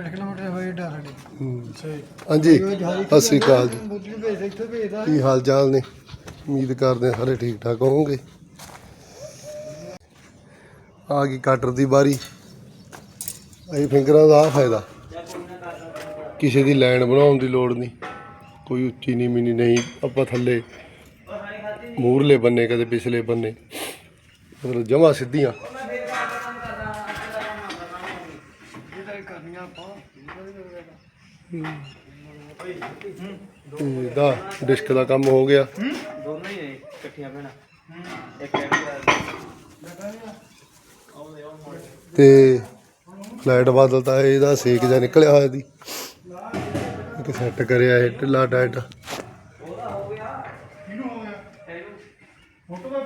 8 kilometre ਹੋਏ ਡਾਰੜੀ ਹੂੰ। ਸਹੀ ਹਾਂਜੀ ਸਤਿ ਸ੍ਰੀ ਅਕਾਲ ਜੀ। ਬੁੱਧੀ ਭੇਜ ਇੱਥੇ ਭੇਜਦਾ। ਕੀ ਹਾਲ ਚਾਲ ਨੇ? ਉਮੀਦ ਕਰਦੇ ਹਾਂ ਸਾਰੇ ਠੀਕ ਠਾਕ ਹੋਵੋਗੇ। ਆ ਗਈ ਕਟਰ ਦੀ ਬਾਰੀ ਇਹ ਫਿੰਗਰਾਂ ਦਾ ਆਹ ਫਾਇਦਾ। ਕਿਸੇ ਦੀ ਲਾਈਨ ਬਣਾਉਣ ਦੀ ਲੋੜ ਨਹੀਂ। ਕੋਈ ਉੱਚੀ ਨਹੀਂ ਮਿਨੀ ਨਹੀਂ ਆਪਾਂ ਥੱਲੇ ਮੂਰਲੇ ਬੰਨੇ ਕਦੇ ਪਿਛਲੇ ਬੰਨੇ। ਮਤਲਬ ਜਮਾ ਸਿੱਧੀਆਂ। ਇਹਦਾ ਡਿਸਕ ਦਾ ਕੰਮ ਹੋ ਗਿਆ। ਦੋਨੋਂ ਹੀ ਹੈ ਇਕੱਠੀਆਂ ਭੈਣਾਂ। ਇੱਕ ਐਵੇਂ ਤੇ ਇਹਦਾ ਸੇਕ ਜਾਂ ਨਿਕਲਿਆ ਹੋਇਆ ਦੀ ਇੱਕ ਸੈੱਟ ਕਰਿਆ ਇਹ ਢਿੱਲਾ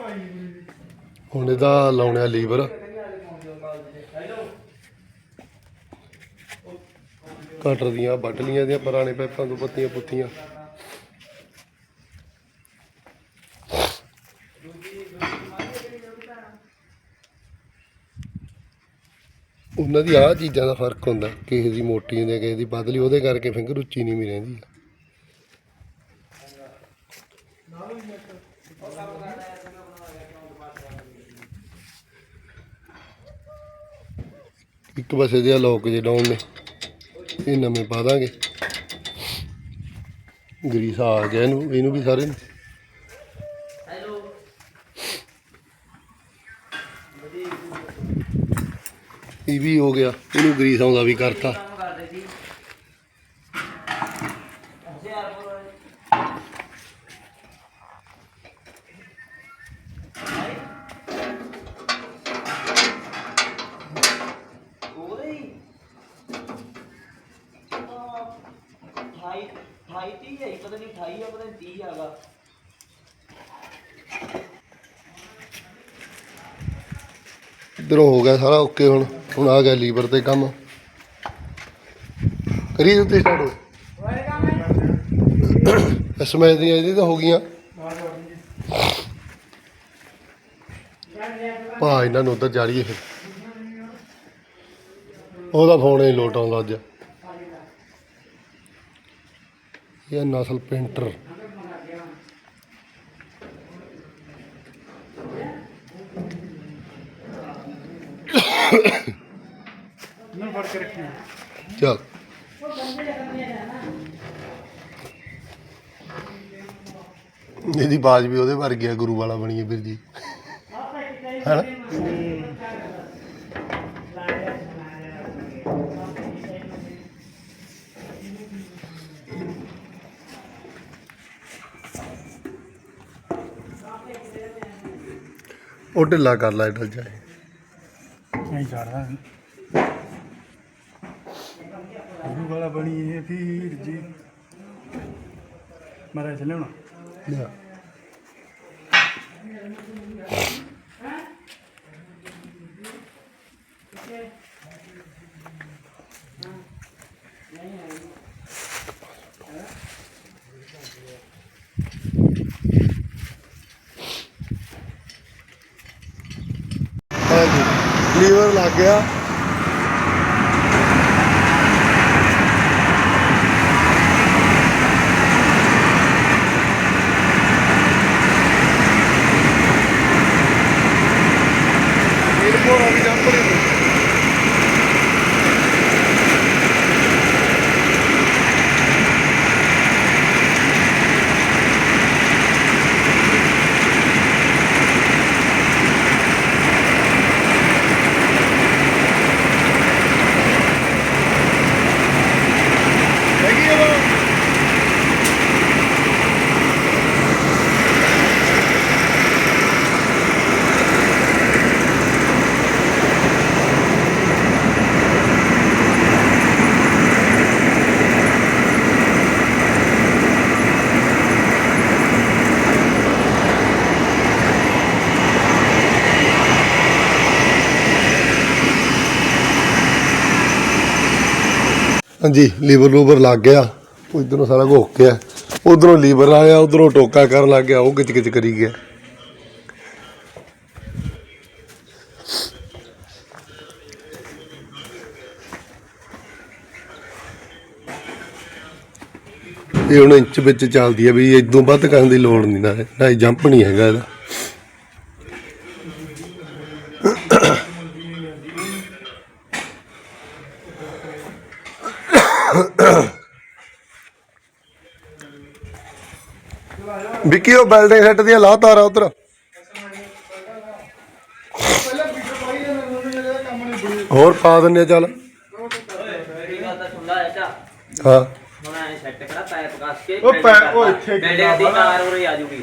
ਪਾਈ ਹੁਣ ਇਹਦਾ ਲਾਉਣਿਆ ਲੀਵਰ। ਕਟਰ ਦੀਆਂ ਵੱਢ ਲੀਆਂ ਦੀਆਂ ਪੁਰਾਣੇ ਪੈਪਾਂ ਤੋਂ ਪੱਤੀਆਂ ਪੁੱਤੀਆਂ। ਉਹਨਾਂ ਦੀ ਆਹ ਚੀਜ਼ਾਂ ਦਾ ਫ਼ਰਕ ਹੁੰਦਾ ਕਿਸੇ ਦੀ ਮੋਟੀ ਹੁੰਦੀ ਹੈ, ਕਿਸੇ ਦੀ ਪਤਲੀ ਉਹਦੇ ਕਰਕੇ ਫਿੰਗਰ ਉੱਚੀ ਨਹੀਂ ਵੀ ਰਹਿੰਦੀ ਇੱਕ ਪਾਸੇ ਦੇ ਲੋਕ ਜੇ ਡਾਊਨ ਨੇ। ਇਹ ਨਵੇਂ ਪਾ ਦਾਂਗੇ। ਗਰੀਸ ਆ ਗਿਆ ਇਹਨੂੰ ਇਹਨੂੰ ਵੀ ਸਾਰੇ ਨੂੰ। ਇਹ ਵੀ ਹੋ ਗਿਆ, ਇਹਨੂੰ ਗਰੀਸ ਆਉਂਦਾ ਵੀ ਕਰਤਾ ਕੰਮ ਕਰਦੇ ਸੀ ਹਜ਼ਾਰਪੁਰ ਵਾਲੇ ਉਹਦੇ ਹੀ ਅਠਾਈ ਅਠਾਈ ਤੀਹ ਹੈ ਪਤਾ ਨਹੀਂ 28 ਆ, ਪਤਾ ਨਹੀਂ 30 ਹੈਗਾ। ਇੱਧਰੋਂ ਹੋ ਗਿਆ ਸਾਰਾ, ਓਕੇ ਹੁਣ ਹੁਣ ਆ ਗਿਆ ਲੀਵਰ ਤੇ ਕੰਮ। ਕਰੀ ਉੱਤੇ ਸਟਾਰਟ ਸਮੇਂ ਦੀਆਂ ਇਹਦੀ ਤਾਂ ਹੋ ਗਈਆਂ। ਭਾ, ਇਹਨਾਂ ਨੂੰ ਉਧਰ ਜਾੜੀਏ ਫਿਰ। ਉਹਦਾ ਫੋਨ ਹੀ ਲੋਟ ਆਉਂਦਾ ਅੱਜ ਇਹ ਨਸਲ ਪੇਂਟਰ। ਨੂੰ ਫੜ ਕੇ ਰੱਖੀ ਚੱਲ। ਇਹਦੀ ਬਾਜ ਵੀ ਉਹਦੇ ਵਰਗੀ ਆ, ਗੁਰੂ ਵਾਲਾ ਬਣੀ ਹੈ ਵੀਰ ਜੀ। ਹੈਨਾ? ਉਹ ਢਿੱਲਾ ਕਰ ਲੈ ਢਲ ਜਾਏ ਨਹੀਂ ਛੱਡਦਾ ਗੁਰੂ ਵਾਲਾ ਬਣੀ ਇਹ ਵੀਰ ਜੀ। ਮਾਰਾ ਚੱਲੇ ਹੁਣ। ਲਿਆ ਲੀਵਰ ਲੱਗ ਗਿਆ ਨੀਲਪੁਰ ਹਾਂਜੀ, ਲੀਵਰ ਲੂਵਰ ਲੱਗ ਗਿਆ। ਉਧਰੋਂ ਸਾਰਾ ਕੁਝ ਗਿਆ। ਉਧਰੋਂ ਲੀਵਰ ਆ ਗਿਆ ਉਧਰੋਂ ਟੋਕਾ ਕਰਨ ਲੱਗ ਗਿਆ, ਉਹ ਕਿਚ ਕਰੀ ਗਿਆ। ਇਹ ਹੁਣ ਇੰਚ ਵਿੱਚ ਚੱਲਦੀ ਹੈ ਵੀ ਇਦੋਂ ਵੱਧ ਕਰਨ ਦੀ ਲੋੜ ਨਹੀਂ ਨਾ ਇਹ ਜੰਪ ਨਹੀਂ ਹੈਗਾ ਇਹਦਾ। ਵਿੱਕੀ ਉਹ ਬਿਲਡਿੰਗ ਸੈੱਟ ਦੀਆਂ ਲਾ ਤਾਰਾ ਉਧਰ? ਹੋਰ ਪਾ ਦਿੰਨੇ ਆ ਚੱਲ। ਹਾਂ। ਉਹ ਪੈ- ਉਹ ਇੱਥੇ ਡੰਡੇ ਦੀ ਤਾਰ ਉਰੇ ਆ ਜੂਗੀ।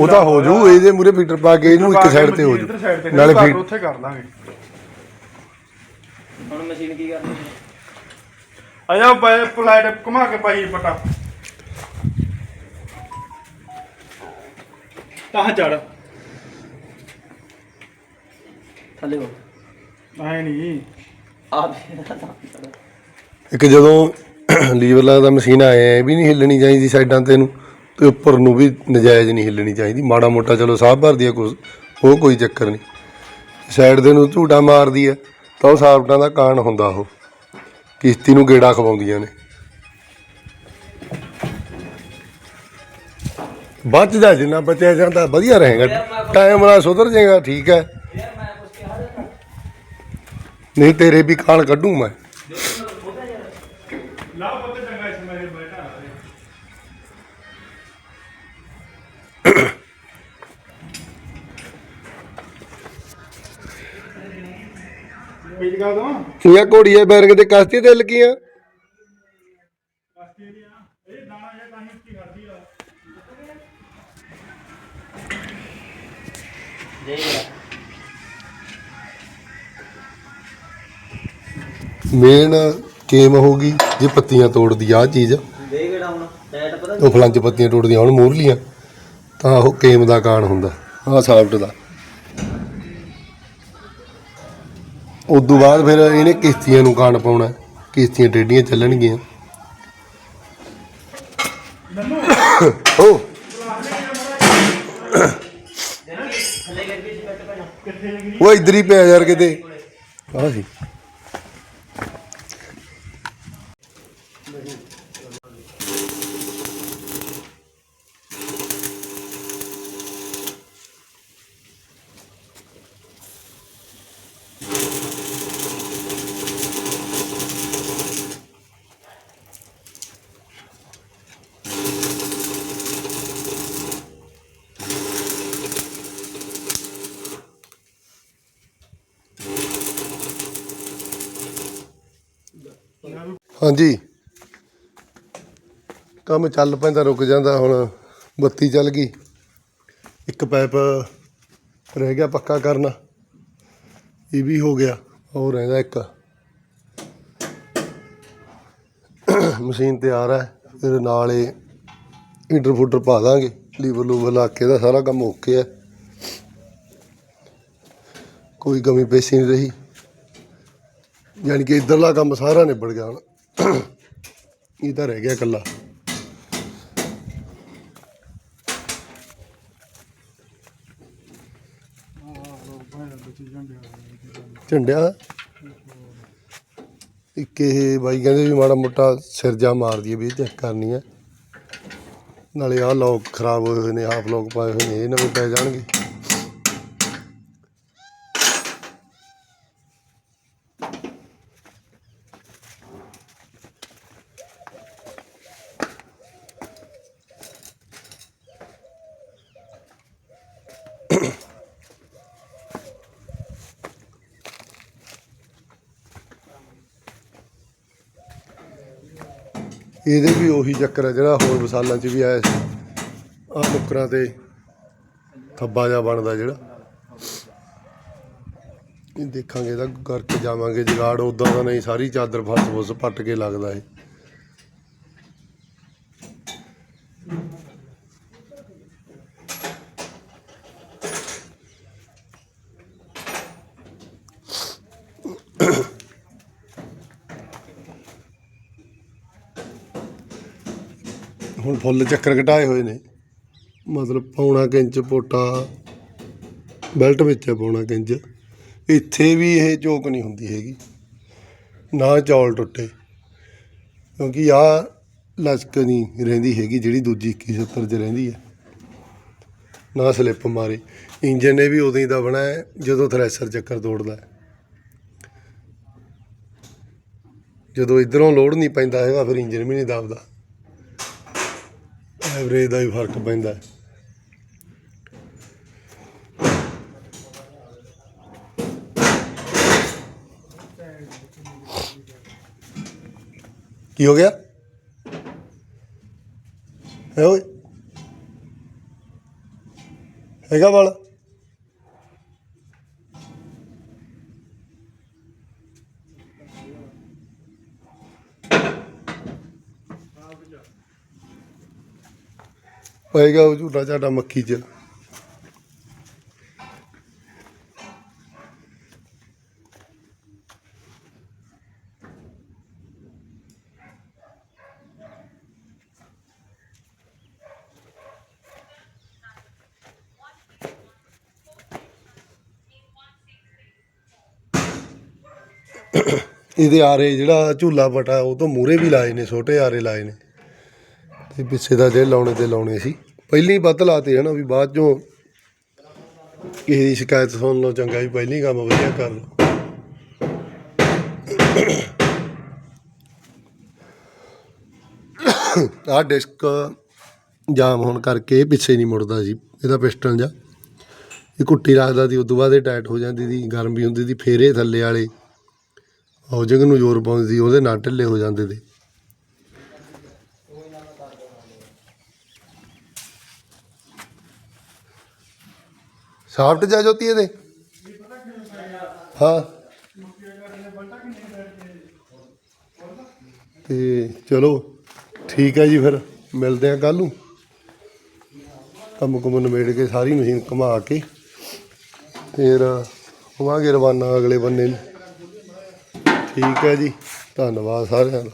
ਉਹ ਤਾਂ ਹੋ ਜੂ ਇਹਦੇ ਮੂਰੇ ਫੀਟਰ ਪਾ ਕੇ ਇਹਨੂੰ ਇੱਕ ਸਾਈਡ ਤੇ ਹੋ ਜੂ। ਨਾਲੇ ਫੀਟ ਉੱਥੇ ਕਰ ਲਾਂਗੇ। ਹੁਣ ਮਸ਼ੀਨ ਕੀ ਕਰਨੀ? ਆਇਆ ਪੈ ਪਲਾਈਟ ਘੁਮਾ ਕੇ ਪਾਈ ਪਟਾ। ਤਾਂ ਚੜ। ਥੱਲੇ ਹੋ। ਐ ਨਹੀਂ। ਆ ਇੱਕ ਜਦੋਂ ਲੀਵਰ ਲੱਗਦਾ ਮਸ਼ੀਨ ਆਏ ਐ ਵੀ ਨਹੀਂ ਹਿੱਲਣੀ ਚਾਹੀਦੀ ਸਾਈਡਾਂ ਤੇ ਨੂੰ ਤੇ ਉੱਪਰ ਨੂੰ ਵੀ ਨਜਾਇਜ਼ ਨਹੀਂ ਹਿੱਲਣੀ ਚਾਹੀਦੀ। ਮਾੜਾ ਮੋਟਾ ਚਲੋ ਸਾਹ ਭਰਦੀ ਆ ਕੁਛ ਉਹ ਕੋਈ ਚੱਕਰ ਨਹੀਂ। ਸਾਈਡ ਦੇ ਨੂੰ ਝੂਟਾ ਮਾਰਦੀ ਆ ਤਾਂ ਉਹ ਸਾਫਟਾਂ ਦਾ ਕਾਰਨ ਹੁੰਦਾ ਉਹ। ਕਿਸ਼ਤੀ ਨੂੰ ਗੇੜਾ ਖਵਾਉਂਦੀਆਂ ਨੇ। ਬਚ ਜਾ ਜਿੰਨਾ ਬਚਿਆ ਜਾਂਦਾ ਵਧੀਆ ਰਹੇਗਾ। ਟਾਈਮ ਨਾਲ ਸੁਧਰ ਜਾਏਗਾ ਠੀਕ ਹੈ। ਨਹੀਂ ਤੇਰੇ ਵੀ ਕਾਲ ਕੱਢੂ ਮੈਂ। ਲਾ ਪੁੱਤ ਚੰਗਾ ਇਸ ਮੇਰੇ ਬੈਠਾ ਪੀਜ ਗਾ ਦੋ। ਇਹ ਘੋੜੀਏ ਬੈਰੰਗ ਤੇ ਕਸ਼ਤੀ ਤੇ ਲੱਗੀਆਂ ਮੇਨ ਕੇਮ ਹੋਗੀ ਜੇ ਪੱਤੀਆਂ ਤੋੜਦੀ ਆ ਆਹ ਚੀਜ਼। ਦੇ ਕਿਹੜਾ ਹੁਣ ਟੈਟ ਪਤਾ ਉਹ ਫਲੰਜ ਪੱਤੀਆਂ ਟੁੱਟਦੀਆਂ ਹੁਣ ਮੂਰਲੀਆਂ। ਤਾਂ ਉਹ ਕੇਮ ਦਾ ਕਾਰਨ ਹੁੰਦਾ ਆਹ ਸਾਫਟ ਦਾ। ਉਦੋਂ ਬਾਅਦ ਫਿਰ ਇਹਨੇ ਕਿਸ਼ਤੀਆਂ ਨੂੰ ਕਾਣ ਪਾਉਣਾ ਕਿਸ਼ਤੀਆਂ ਟੇਡੀਆਂ ਚੱਲਣਗੀਆਂ। ਉਹ ਥੱਲੇ ਕਰਕੇ ਸੀ ਬੈਠ ਪੈਣਾ ਉਹ ਇੱਧਰ ਹੀ ਪਿਆ ਯਾਰ ਕਿਤੇ। ਆਹ ਸੀ ਹਾਂਜੀ। ਕੰਮ ਚੱਲ ਪੈਂਦਾ, ਰੁਕ ਜਾਂਦਾ, ਹੁਣ ਬੱਤੀ ਚੱਲ ਗਈ। ਇੱਕ ਪਾਈਪ ਰਹਿ ਗਿਆ ਪੱਕਾ ਕਰਨਾ। ਇਹ ਵੀ ਹੋ ਗਿਆ, ਉਹ ਰਹਿੰਦਾ ਇੱਕ। ਮਸ਼ੀਨ ਤਿਆਰ ਹੈ, ਫਿਰ ਨਾਲ ਇਹ ਹੀਟਰ ਫੂਟਰ ਪਾ ਦਾਂਗੇ। ਲੀਵਰ ਲੂਵਰ ਲਾ ਕੇ ਦਾ ਸਾਰਾ ਕੰਮ ਓਕੇ ਹੈ। ਕੋਈ ਕਮੀ ਪੇਸ਼ੀ ਨਹੀਂ ਰਹੀ। ਯਾਨੀ ਕਿ ਇਧਰਲਾ ਕੰਮ ਸਾਰਾ ਨਿਬੜ ਗਿਆ ਹੁਣ। ਇਹ ਤਾਂ ਰਹਿ ਗਿਆ ਇਕੱਲਾ। ਝੰਡਿਆ ਇੱਕ ਇਹ ਬਾਈ ਕਹਿੰਦੇ ਵੀ ਮਾੜਾ ਮੋਟਾ ਸਿਰਜਾ ਮਾਰਦੀ ਹੈ ਵੀ ਚੈੱਕ ਕਰਨੀ ਹੈ ਨਾਲੇ ਆਹ ਲੋਕ ਖਰਾਬ ਹੋਏ ਹੋਏ ਨੇ ਹਾਫ ਲੋਕ ਪਾਏ ਹੋਏ ਨੇ, ਇਹ ਨਵੇਂ ਪੈ ਜਾਣਗੇ। ਇਹਦੇ ਵੀ ਉਹੀ ਚੱਕਰ ਹੈ ਜਿਹੜਾ ਹੋਰ ਮਸਾਲਾਂ 'ਚ ਵੀ ਆਇਆ ਸੀ। ਆਹ ਨੁੱਕਰਾਂ ਤੇ ਥੱਬਾ ਜਿਹਾ ਬਣਦਾ ਜਿਹੜਾ। ਇਹ ਦੇਖਾਂਗੇ ਤਾਂ ਕਰਕੇ ਜਾਵਾਂਗੇ ਜਗਾੜ ਉਦਾਂ ਦਾ ਨਹੀਂ, ਸਾਰੀ ਚਾਦਰ ਫਸ ਫੁਸ ਪੱਟ ਕੇ ਲੱਗਦਾ ਇਹ। ਹੁਣ ਫੁੱਲ ਚੱਕਰ ਘਟਾਏ ਹੋਏ ਨੇ। ਮਤਲਬ ਪੌਣਾ ਕਿੰਚ ਇੰਚ ਪੋਟਾ, ਬੈਲਟ ਵਿੱਚ ਹੈ ਪੌਣਾ ਕੁ ਇੱਥੇ ਵੀ ਇਹ ਚੋਕ ਨਹੀਂ ਹੁੰਦੀ ਹੈਗੀ। ਨਾ ਚੌਲ ਟੁੱਟੇ। ਕਿਉਂਕਿ ਆ ਲਚਕ ਨਹੀਂ ਰਹਿੰਦੀ ਹੈਗੀ, ਜਿਹੜੀ ਦੂਜੀ 2170 'ਚ ਰਹਿੰਦੀ ਹੈ। ਨਾ ਸਲਿੱਪ ਮਾਰੇ। ਇੰਜਨ ਨੇ ਵੀ ਉਦੋਂ ਹੀ ਦਬਣਾ ਹੈ, ਜਦੋਂ ਥ੍ਰੈਸ਼ਰ ਚੱਕਰ ਤੋੜਦਾ ਹੈ। ਜਦੋਂ ਇਧਰੋਂ ਲੋਡ ਨਹੀਂ ਪੈਂਦਾ ਹੈਗਾ, ਫਿਰ ਇੰਜਨ ਵੀ ਨਹੀਂ ਦਬਦਾ। ਐਵਰੇਜ ਦਾ ਵੀ ਫ਼ਰਕ ਪੈਂਦਾ। ਕੀ ਹੋ ਗਿਆ? ਹੈ ਓਏ? ਹੈਗਾ ਵਾਲਾ? ਪਏਗਾ ਉਹ ਝੂਟਾ ਝਾਟਾ ਮੱਖੀ ਚ। ਇਹਦੇ ਆਰੇ ਜਿਹੜਾ ਝੂਲਾ ਪਟਾ ਉਹ ਤੋਂ ਮੂਰੇ ਵੀ ਲਾਏ ਨੇ, ਛੋਟੇ ਆਰੇ ਲਾਏ ਨੇ। ਤੇ ਪਿੱਛੇ ਦਾ ਜੇ ਲਾਉਣੇ ਤੇ ਲਾਉਣੇ ਸੀ। ਪਹਿਲੀ ਵੱਧ ਲਾਤੇ ਹਨਾ ਵੀ ਬਾਅਦ ਚੋਂ ਕਿਸੇ ਦੀ ਸ਼ਿਕਾਇਤ ਸੁਣ ਲਓ, ਚੰਗਾ ਵੀ ਪਹਿਲੀ ਕੰਮ ਵਧੀਆ ਕਰ ਲਓ। ਆਹ ਡਿਸਕ ਜਾਮ ਹੋਣ ਕਰਕੇ ਪਿੱਛੇ ਨਹੀਂ ਮੁੜਦਾ ਸੀ ਇਹਦਾ ਪਿਸਟਨ ਜਾਂ ਇਹ ਕੁੱਟੀ ਰੱਖਦਾ ਸੀ, ਉਦੋਂ ਬਾਅਦ ਇਹ ਟਾਈਟ ਹੋ ਜਾਂਦੀ ਸੀ, ਗਰਮ ਵੀ ਹੁੰਦੀ ਸੀ, ਫੇਰੇ ਥੱਲੇ ਵਾਲੇ ਹਾਊਜਿੰਗ ਨੂੰ ਜ਼ੋਰ ਪਾਉਂਦੀ ਸੀ, ਉਹਦੇ ਨਾਲ ਢਿੱਲੇ ਹੋ ਜਾਂਦੇ ਤੇ। ਸਾਫਟ ਜਾ ਜੋਤੀ ਇਹਦੇ? ਹਾਂ। ਤੇ ਚਲੋ, ਠੀਕ ਹੈ ਜੀ ਫਿਰ, ਮਿਲਦੇ ਆ ਕੱਲ ਨੂੰ। ਕੰਮ ਕੁਮ ਨਿਬੇੜ ਕੇ ਸਾਰੀ ਮਸ਼ੀਨ ਘੁਮਾ ਕੇ, ਫਿਰ ਹੋਵਾਂਗੇ ਰਵਾਨਾ ਅਗਲੇ ਬੰਨੇ ਨੂੰ। ਠੀਕ ਹੈ ਜੀ, ਧੰਨਵਾਦ ਸਾਰਿਆਂ ਦਾ।